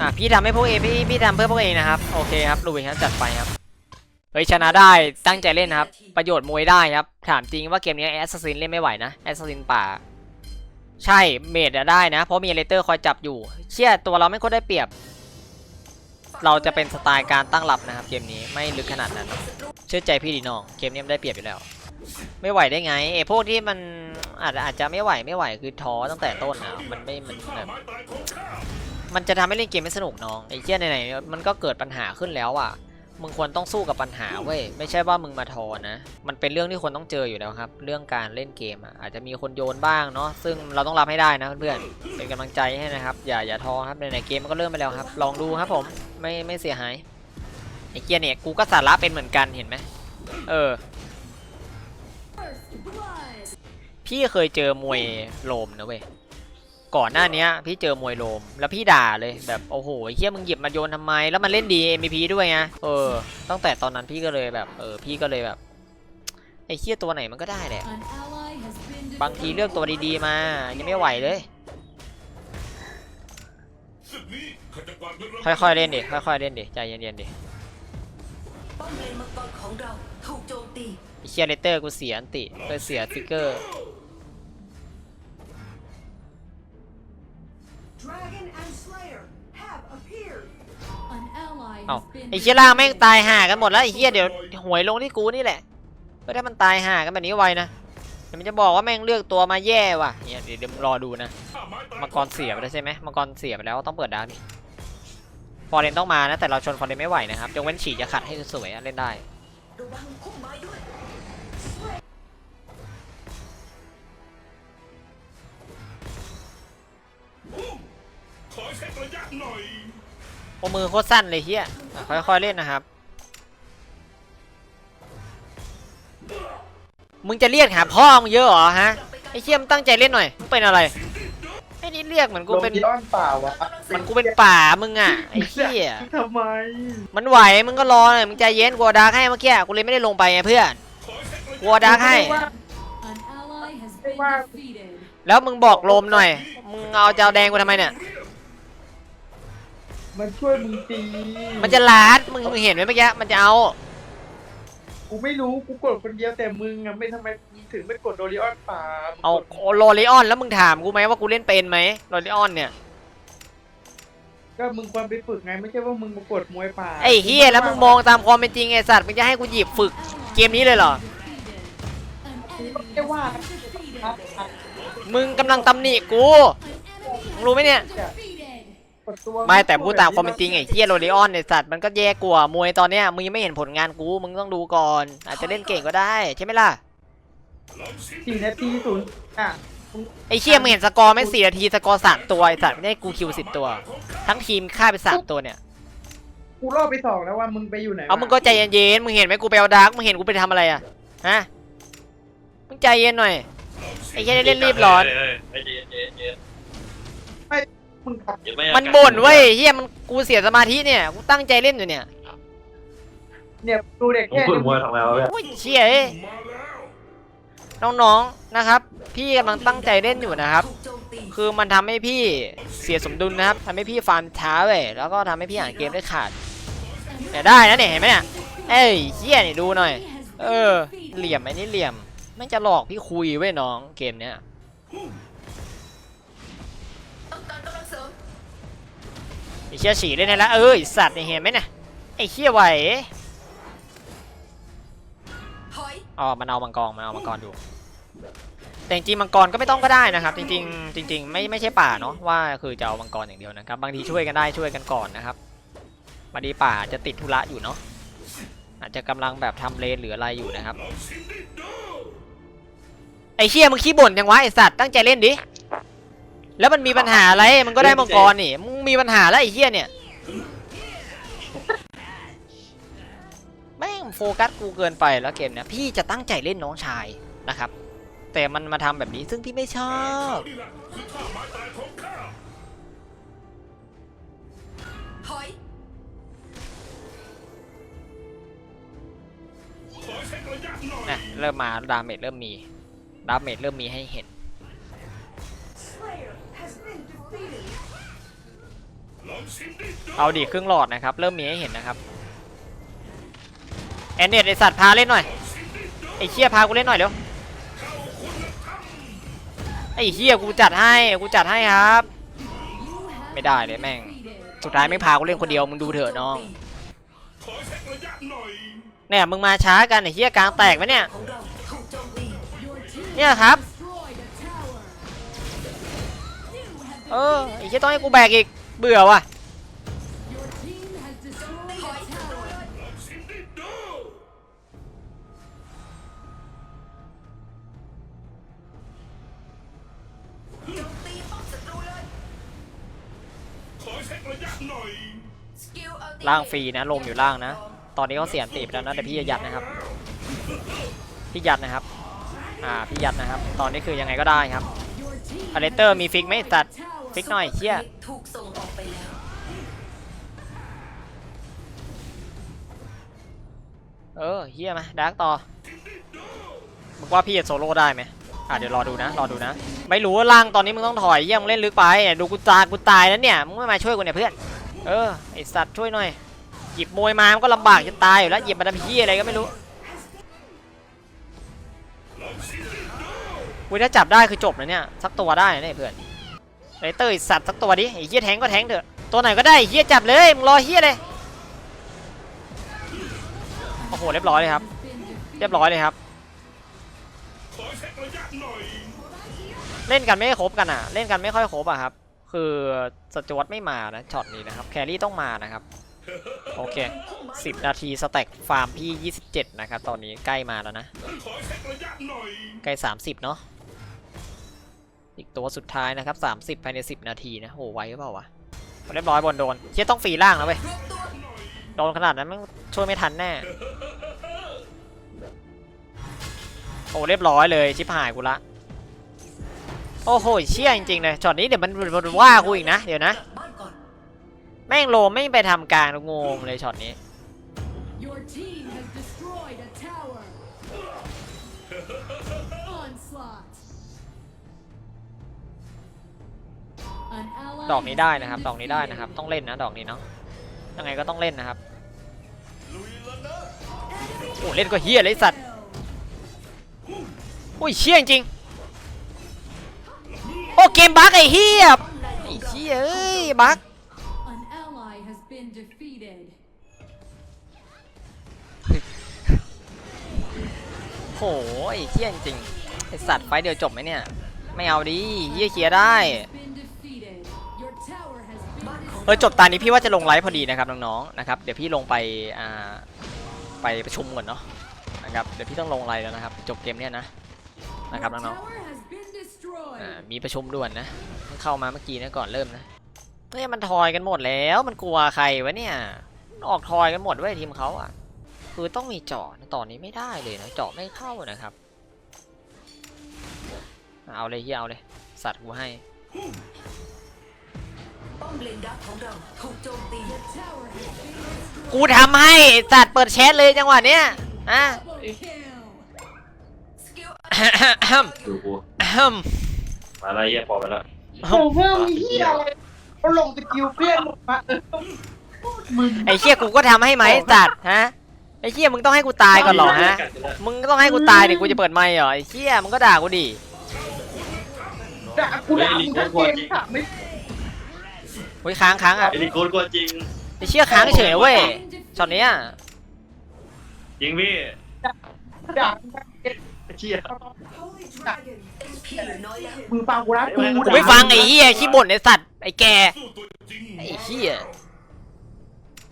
อะพี่ทำให้พวกเองพี่พี่ทำเพื่อพวกเองนะครับโอเคครับลุยครับจัดไปครับเฮ้ยชนะได้ตั้งใจเล่นครับ ประโยชน์มวยได้ครับ ถามจริงว่าเกมนี้แอสซัสซินเล่นไม่ไหวนะแอสซัสซินป่า ใช่เมดอะได้นะ เพราะมีเลเตอร์คอยจับอยู่ เชื่อตัวเราไม่ค่อยได้เปรียบ เราจะเป็นสไตล์การตั้งรับนะครับ เกมนี้ไม่ลึกขนาดนั้น เชื่อใจพี่ดีน้องเกมนี้มันได้เปรียบอยู่แล้ว ไม่ไหวได้ไงไอ้พวกที่มันอาจจะอาจจะไม่ไหวไม่ไหวคือท้อตั้งแต่ต้นอะมันไม่มันแบบ มันจะทำให้เล่นเกมไม่สนุกน้องไอ้เชี่ยไหนๆมันก็เกิดปัญหาขึ้นแล้วอะมึงควรต้องสู้กับปัญหาเว้ยไม่ใช่ว่ามึงมาทอนะ มันเป็นเรื่องที่ควรต้องเจออยู่แล้วครับ เรื่องการเล่นเกมอะอาจจะมีคนโยนบ้างเนาะซึ่งเราต้องรับให้ได้นะเพื่อนๆเป็นกำลังใจให้นะครับ อย่าอย่าทอครับในๆเกมมันก็เริ่มไปแล้วครับ ลองดูครับผมไม่ไม่เสียหายไอ้เกียเนี่ยกูก็สาระเป็นเหมือนกันเห็นไหมเออ พี่เคยเจอมวยโลมนะเว้ย ก่อนหน้านี้พี่เจอมวยโลม แล้วพี่ด่าเลยแบบโอ้โหเฮียมึงหยิบมาโยนทำไม แล้วมันเล่นดี MVP ด้วยไงเออ ตั้งแต่ตอนนั้นพี่ก็เลยแบบเออพี่ก็เลยแบบไอ้เฮียตัวไหนมันก็ได้แหละบางทีเลือกตัวดีๆมา ยังไม่ไหวเลยค่อยๆเล่นดิค่อยๆเล่นดิใจเย็นๆดิเลนมังกรของเราถูกโจมตีไอ้เชียเลเตอร์กูเสียอันติเลยเสียสติกเกอร์ Dragon and Slayer have appeared. เอ้าไอ้เชียล่างแม่งตายห่ากันหมดแล้วไอ้เชียเดี๋ยวหวยลงที่กูนี่แหละก็ได้มันตายห่ากันแบบนี้ไวนะเดี๋ยวมันจะบอกว่าแม่งเลือกตัวมาแย่ว่ะเนี่ยเดี๋ยวเดี๋ยวมึงรอดูนะมังกรเสียไปแล้วใช่ไหมมังกรเสียไปแล้วต้องเปิดดาวนี่ฟอร์เรนต้องมานะแต่เราชนฟอร์เรนไม่ไหวนะครับยกเว้นฉี่จะขัดให้สวยๆอะเล่นได้ ระวังพุ่มไม้ด้วย เช็คระยะหน่อยโอ้มือโคตรสั้นเลยเฮียอะค่อยๆเล่นนะครับ มึงจะเรียกหาพ่อมึงเยอะเหรอฮะไอ้เชี่ยมงตั้งใจเล่นหน่อยมึงเป็นอะไรไอ้นี่เรียกเหมือนกูเป็นลงที่อ้อนเปล่าวะเหมันกูเป็นป่ามึงอะไอ้เชี่ยทำไม มันไหวมึงก็รอหน่อยมึงใจเย็นกูเอาดาร์กให้เมื่อกี้กูเลยไม่ได้ลงไปไงเพื่อนกูเอาดาร์กให้แล้วมึงบอกโลมหน่อย มึงเอาเจ้าแดงกูทำไมเนี่ย มันช่วยมึงตีมันจะลาดมึงมึงเห็นไหมเมื่อกี้มันจะเอา กูไม่รู้กูกดคนเดียวแต่มึงอะไม่ทำไมมึงถึงไม่กดโดริออนป่ามึงเอากดโอโรลิออนแล้วมึงถามกูไหมว่ากูเล่นเป็นไหมโรลิออนเนี่ย ก็มึงควรไปฝึกไงไม่ใช่ว่ามึงมากดมวยป่าไอ้เฮียแล้วมึงมองตามความเป็นจริงไอ้สัตว์มึงจะให้กูหยิบฝึกเกมนี้เลยเหรอ ไม่ได้ว่าครับครับมึงกำลังตำหนิกูมึงรู้ไหมเนี่ยกดตัว ไม่แต่พูดตามความเป็นจริงไอ้เฮียโรลิออนไอ้สัตว์มันก็แย่กว่ามวยตอนเนี้ยมึงยังไม่เห็นผลงานกูมึงต้องดูก่อน อาจจะเล่นเก่งก็ได้ใช่ไหมล่ะสี่นาทีศูนย์อะไอ้เชี่ยมึงเห็นสกอร์ไหมสี่นาทีสกอร์สามตัวไอ้สัตว์ไม่ได้กูคิวสิบตัว ทั้งทีมฆ่าไปสามตัวเนี่ยกูรอบไปสองแล้วว่ามึงไปอยู่ไหนเอามึงก็ใจเย็นๆมึงเห็นไหมกูไปเอาดาร์กมึงเห็นกูไปทำอะไรอะฮะมึงใจเย็นหน่อยไอ้เหี้ยเล่นรีบร้อน มึงขับมันบ่นเว้ยเฮียมันกูเสียสมาธิเนี่ยกูตั้งใจเล่นอยู่เนี่ยเนี่ยดูเด็กผมแค่ฝึกนี้มวยทำไงวะเพื่อนโอ้ยเชี่ยเอ้ยมาแล้วน้องๆนะครับ พี่กำลังตั้งใจเล่นอยู่นะครับถูกโจมตีคือมันทำให้พี่เสียสมดุลนะครับทำให้พี่ฟาร์มช้าเว้ยแล้วก็ทำให้พี่อ่านเกมได้ขาดเนี่ยได้นะเนี่ยเห็นไหมเนี่ยเอ้ยเชี่ยนี่ดูหน่อย เออ เหลี่ยมไอ้นี่เหลี่ยมไม่งจะหลอกพี่คุยเว้ยน้องเกมเนี้ย ไอ้เชี่ยฉี่เล่นให้แล้วเออไอ้สัตว์นี่เห็นไหมเนี่ยไอ้เชี่ยไหวอ๋อมันเอามังกรมันเอามังกรอยู่แต่จริงมังกรก็ไม่ต้องก็ได้นะครับ จริงๆจริง ๆ ไม่ไม่ใช่ป่าเนาะว่าคือจะเอามังกรอย่างเดียวนะครับ บางทีช่วยกันได้ช่วยกันก่อนนะครับบางทีป่าจะติดธุระอยู่เนาะอาจจะกำลังแบบทำเลนหรืออะไรอยู่นะครับไอ้เชี่ยมึงขี้บ่นยังวะไอสัตว์ตั้งใจเล่นดิ แล้วมันมีปัญหาอะไรมันก็ได้มังกรนี่มึงมีปัญหาแล้วไอ้เชี่ยเนี่ยแม่งโฟกัสกูเกินไปแล้วเกมเนี้ยพี่จะตั้งใจเล่นน้องชายนะครับ แต่มันมาทำแบบนี้ซึ่งพี่ไม่ชอบนะเริ่มมาดาเมจเริ่มมีดาเมจเริ่มมีให้เห็น เอาดิครึ่งหลอดนะครับ เริ่มมีให้เห็นนะครับ แอนเนตไอสัตว์พาเล่นหน่อย ไอเชี่ยพากูเล่นหน่อยเดี๋ยวไอเชี่ยกูจัดให้ กูจัดให้ครับ ไม่ได้เลยแม่ง สุดท้ายไม่พากูเล่นคนเดียวมึงดูเถอะน้องเนี่ยมึงมาช้ากันไอเชี่ยกลางแตกไหมเนี่ยเราถูกโจมตีเนี่ยครับ เออไอเชี่ยต้องให้กูแบกอีก เบื่อว่ะ ล่างฟรีนะลมอยู่ล่างนะ ตอนนี้เขาเสียนติไปแล้วนะแต่พี่จะยัดนะครับ พี่ยัดนะครับ อ่าพี่ยัดนะครับ ตอนนี้คือยังไงก็ได้ครับอเลเตอร์มีฟิกไหมตัดฟิกหน่อยเชี่ยเออเฮียมาดาร์กต่อมึงว่าพี่จะโซโล่ได้ไหมอะเดี๋ยวรอดูนะ รอดูนะ ไม่รู้ว่าล่างตอนนี้มึงต้องถอยเยี่ยมงเล่นลึกไปดูกูตากูตายแล้วเนี่ย มึงไม่มาช่วยกูเนี่ยเพื่อน เออไอสัตว์ช่วยหน่อย หยิบมวยมามันก็ลำบากจะตายอยู่แล้วหยิบมาทำเฮียอะไรก็ไม่รู้วุ้ยถ้าจับได้คือจบนะเนี่ยสักตัวได้เนี่ยเพื่อนไอเตอร์ไอสัตว์สักตัวดิไอเฮียแทงก็แทงเถอะตัวไหนก็ได้เฮียจับเลยมึงรอเฮียเลยโอ้โหเรียบร้อยเลยครับ เรียบร้อยเลยครับเช็คระยะหน่อยเล่นกันไม่ครบกันอะ เล่นกันไม่ค่อยครบอะครับ คือสจวตไม่มานะช็อตนี้นะครับแครี่ต้องมานะครับโอเค 10 นาทีสแต็กฟาร์มพี่ 27 นะครับ ตอนนี้ใกล้มาแล้วนะ ใกล้ 30 เนาะอีกตัวสุดท้ายนะครับ 30 ภายใน 10 นาทีนะโหไวหรือเปล่าวะเรียบร้อยบอลโดนเชี่ยต้องฟรีล่างแล้วเว้ยโดนขนาดนั้นมันช่วยไม่ทันแน่โอ้เรียบร้อยเลยชิบหายกูละ โอ้โหเชี่ยจริงๆเลยช็อตนี้เดี๋ยวมันมันว่ากูอีกนะเดี๋ยวนะกลับบ้านก่อนแม่งโลไม่ไปทำกลางงงเลยช็อตนี้ Your team has destroyed a tower. Onslaught. An ally ดอกนี้ได้ has นะครับ been ดอกนี้ได้ defeated. นะครับ ต้องเล่นนะ ดอกนี้เนาะ ยังไงก็ต้องเล่นนะครับ โอ้เล่นก็เฮียเลยไอ้สัตว์อุ้ยเชี่ยจริงๆโอ้เกมบั๊กไอ้เฮียไอ้เชี่ยเอ้ยบั๊กโหไอ้เชี่ยจริงไอสัตว์ไฟเดียวจบไหมเนี่ย ไม่เอาดิเฮียเคลียร์ได้เออจบตานี้พี่ว่าจะลงไลฟ์พอดีนะครับน้องๆนะครับเดี๋ยวพี่ลงไปอ่าไปประชุมก่อนเนาะนะครับเดี๋ยวพี่ต้องลงไลฟ์แล้วนะครับจบเกมเนี้ยนะนะครับน้องๆ มีประชุมด่วนนะเพิ่งเข้ามาเมื่อกี้นะก่อนเริ่มนะเฮ้ยมันทอยกันหมดแล้วมันกลัวใครวะเนี่ยมันออกทอยกันหมดเว้ยทีมเขาอะ คือต้องมีเจาะนะตอนนี้ไม่ได้เลยนะเจาะไม่เข้านะครับ เอาเลยเฮียเอาเลย สัตว์กูให้ป้อมเลนดักของเราถูกโจมตี Your tower has been destroyed. กูทำให้สัตว์เปิดแชทเลยจังหวะเนี้ยอะ Double kill. สกิลดูกูอื มมาอะไรเหี้ยพอไปแล้วโอ้เพื่อนมีเฮียอะไรเขาลงสกิลเพื่อนลงมาเออมึงไอ้เชี่ยกูก็ทำให้ไหมสัตว์ฮะไอ้เชี่ยมึงต้องให้กูตายก่อนเหรอฮะมึงก็ต้องให้กูตายเดี๋ยวกูจะเปิดไมค์เหรอไอ้เชี่ยมึงก็ด่ากูดิด่ากูด่ามึงทั้งเกมถามไม่เฮ้ยค้างค้างอะไอ้นี่โกนกลัวจริง ไอ้เชี่ยค้างเฉยเว้ยช็อตเนี้ยจริงพี่ด่ามึงทั้งเกมไอ้ เชี่ย Holy Dragon. พี่เหลือน้อยแล้วมึงฟังกูนะกูกูไม่ฟังไอ้เหี้ยขี้บ่นไอ้สัตว์ไอ้แกสู้ตัวจริงไอ้เหี้ย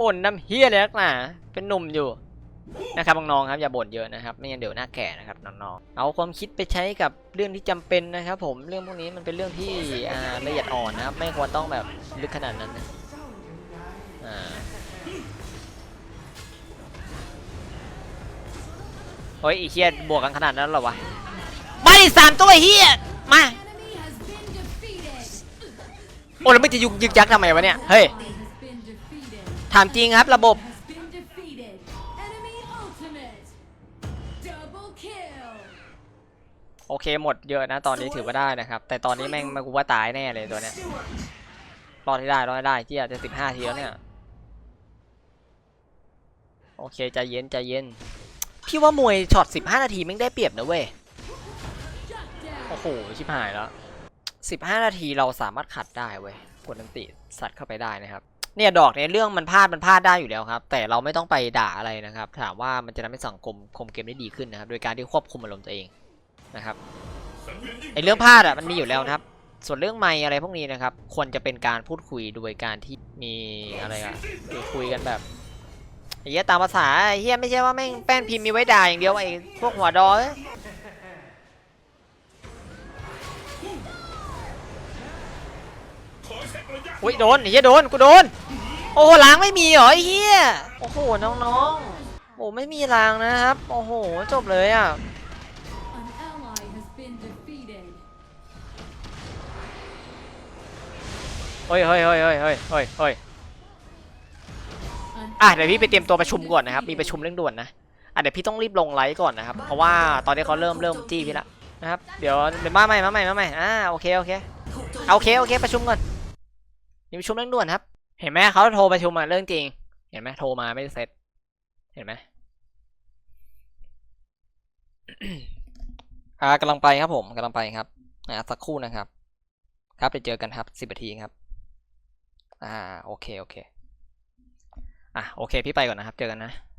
บ่นน้ำเหี้ยเลยนักหนาเป็นหนุ่มอยู่นะครับน้องๆครับอย่าบ่นเยอะนะครับ ไม่งั้นเดี๋ยวหน้าแก่นะครับน้องๆเอาความคิดไปใช้กับเรื่องที่จำเป็นนะครับ ผมเรื่องพวกนี้มันเป็นเรื่องที่อ่าละเอียดอ่อนนะครับ ไม่ควรต้องแบบลึกขนาดนั้นนะอ่า เฮ้ยไอีเหี้ยบวกกันขนาดนั้นหรอวะมาดิสามตัวไอ้เหี้ยมาโอ้แล้วไม่จะยุกยึกยักทำไมวะเนี่ยเฮ้ยถามจริงครับระบบโอเคหมดเยอะนะตอนนี้ถือว่าได้นะครับ แต่ตอนนี้แม่งมากูว่าตายแน่เลยตัวเนี้ยรอดให้ได้รอดให้ได้ที่อาจจะสิบห้าทีแล้วเนี่ย โอเคใจเย็นใจเย็น พี่ว่ามวยช็อตสิบห้านาทีแม่งได้เปรียบนะเว้ย Shut down. โอ้โห ชิบหายแล้วสิบห้านาทีเราสามารถขัดได้เว้ยกดนันติสัตว์เข้าไปได้นะครับ เนี่ยดอกในเรื่องมันพลาดมันพลาดได้อยู่แล้วครับ แต่เราไม่ต้องไปด่าอะไรนะครับ ถามว่ามันจะทำให้สังคมคมเกมได้ดีขึ้นนะครับ โดยการที่ควบคุมอารมณ์ตัวเองนะครับสังเวียนยิ่งไอเรื่องพลาดอะมันมีอยู่แล้วนะครับ ส่วนเรื่องไม่อะไรพวกนี้นะครับ ควรจะเป็นการพูดคุยโดยการที่มีอะไรอะคุยคุยกันแบบ ไอ้เหี้ยตามภาษาไอ้เหี้ยไม่ใช่ว่าแม่งแป้นพิมพ์มีไว้ด่าอย่างเดียวไอ้พวกหัวดอเอ้ยอุ้ยโดนไอ้เหี้ยโดนกูโดน โอ้โหล้างไม่มีเหรอไอ้เหี้ยโอ้โหน้องๆโอ้ไม่มีล้างนะครับ โอ้โหจบเลยอะเฮ้ยเฮ้ยเฮ้ยเฮ้ยเฮ้ยเฮ้ย อะเดี๋ยวพี่ไปเตรียมตัวประชุมก่อนนะครับ มีประชุมเร่งด่วนนะ อะเดี๋ยวพี่ต้องรีบลงไลฟ์ก่อนนะครับ เพราะว่าตอนนี้เขาเริ่มเริ่มจี้พี่ละนะครับ เดี๋ยวเดี๋ยวมาใหม่มาใหม่มาใหม่อ่าโอเคโอเคโอเคโอเคประชุมก่อนมีประชุมเร่งด่วนครับ เห็นไหมเขาโทรประชุมมาเรื่องจริง เห็นไหมโทรมาไม่ได้เซ็ตเห็นไหมอ่ากำลังไปครับผมกำลังไปครับอ่าสักครู่นะครับ ครับเดี๋ยวเจอกันครับสิบนาทีครับ อ่าโอเคโอเค อะโอเคพี่ไปก่อนนะครับ เจอกันนะ